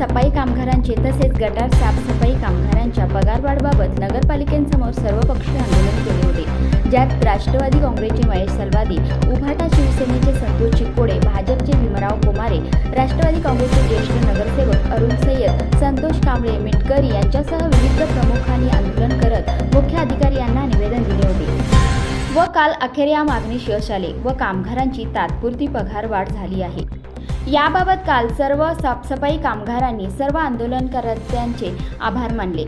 सफाई कामगारांचे तसेच गटार साफसफाई कामगारांच्या पगारवाढबाबत नगरपालिकेसमोर सर्वपक्षीय आंदोलन केले होते. ज्यात राष्ट्रवादी काँग्रेसचे महेश सलवादी उभाटा शिवसेनेचे संतोष चिकोडे भाजपचे भीमराव कुमारे राष्ट्रवादी काँग्रेसचे ज्येष्ठ नगरसेवक अरुण सय्यद संतोष कांबळे मिटकरी यांच्यासह विविध प्रमुखांनी आंदोलन करत मुख्य अधिकारी यांना निवेदन दिले होते. व काल अखेर या मागणीस यश आले व कामगारांची तात्पुरती पगारवाढ झाली आहे. याबाबत काल सर्व साफसफाई कामगारांनी सर्व आंदोलनकर्त्यांचे आभार मानले.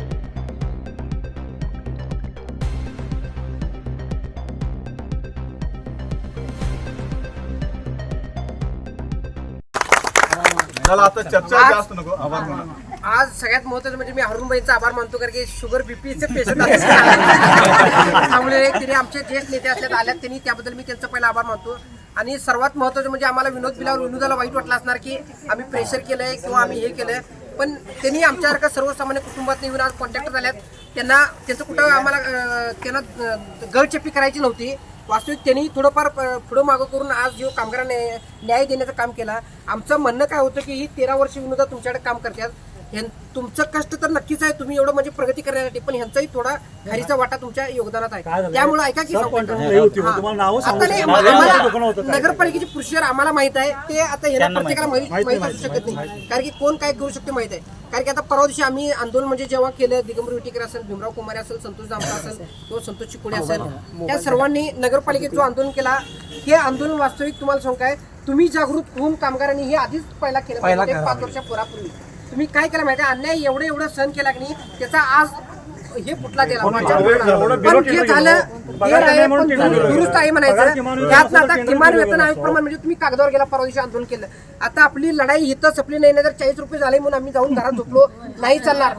चला आता चर्चा जास्त नको आभार माना. आज सगळ्यात महत्वाचं म्हणजे मी हरुणबाईंचा आभार मानतो कारण की शुगर बीपीचे पेशंट त्यामुळे तिने आमचे ज्येष्ठ नेते असल्यात आल्यात त्यांनी त्याबद्दल मी त्यांचा पहिला आभार मानतो. आणि सर्वात महत्वाचं म्हणजे आम्हाला विनोद बिलावर विनोदाला वाईट वाटलं असणार की आम्ही प्रेशर केलंय किंवा आम्ही हे केलंय. पण त्यांनी आमच्यासारखं सर्वसामान्य कुटुंबात येऊन आज कॉन्टॅक्टर झाल्यात. त्यांना त्यांचं कुठं आम्हाला त्यांना अं, गळचेपी करायची नव्हती. वास्तविक त्यांनी थोडंफार पुढं मागं करून आज जो कामगारांना न्याय देण्याचं काम केला. आमचं म्हणणं काय होतं की ही तेरा वर्ष विनोदा तुमच्याकडे काम करतात. तुमचं कष्ट तर नक्कीच आहे तुम्ही एवढं म्हणजे प्रगती करण्यासाठी पण ह्यांचाही थोडा घरीचा वाटा तुमच्या योगदानात आहे? त्यामुळे ऐका की हा. नगरपालिकेची पुरुषर आम्हाला माहीत आहे. ते आता येणार त्यांना प्रत्येकाला माहीत असू शकत नाही. कारण की कोण काय करू शकते माहीत आहे. कारण की आता परवा दिवशी आम्ही आंदोलन म्हणजे जेव्हा केलं दिगंबर विटीकर असेल भीमराव कुमार असेल संतोष दामटा असेल किंवा संतोष चिकोडे असेल त्या सर्वांनी नगरपालिकेत जो आंदोलन केला हे आंदोलन वास्तविक तुम्हाला सांगू काय? तुम्ही जागृत होऊन कामगारांनी हे आधीच पहिला केलं पाच वर्षापूर्वी. तुम्ही काय केलं माहिती अन्याय एवढे एवढं सहन केला की नाही त्याचा आज हे फुटला गेला. पण झालं हे आहे, पण. दुरुस्त आहे म्हणायचं. किमान वेतन त्यात आता किमान दिलं. वेतन आयोगप्रमाणे म्हणजे तुम्ही कागदावर गेला परवा दिवशी आंदोलन केलं. आता आपली लढाई इथं संपली नाही ना तर चाळीस रुपये झाले म्हणून आम्ही जाऊन घरात झोपलो. नाही चालणार.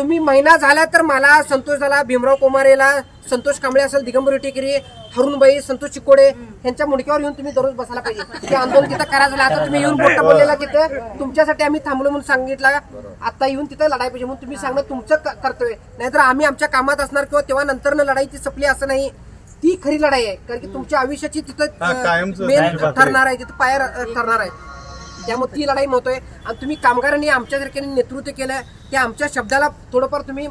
तुम्ही महिना झाला तर मला संतोष झाला भीमराव कोमारेला संतोष कांबळे असेल दिगंबर टेकरी हरुणबाई संतोष चिकोडे यांच्या मुडक्यावर येऊन तुम्ही दररोज बसायला पाहिजे. ते आंदोलन तिथं करा झालं आता तुम्ही येऊन बोलता बोललेला तिथं. तुमच्यासाठी आम्ही थांबलो म्हणून सांगितलं. आता येऊन तिथं लढाई पाहिजे म्हणून तुम्ही सांगणं तुमचं कर्तव्य. नाहीतर आम्ही आमच्या कामात असणार किंवा तेव्हा नंतर लढाई ती संपली असं नाही. ती खरी लढाई आहे. कारण की तुमच्या आयुष्याची तिथं मेन ठरणार आहे तिथं पायर ठरणार आहे. त्यामुळे ती लढाई महत्त्व आहे आणि तुम्ही कामगारांनी आमच्यासारख्याने नेतृत्व केलं त्या आमच्या शब्दाला थोडंफार तुम्ही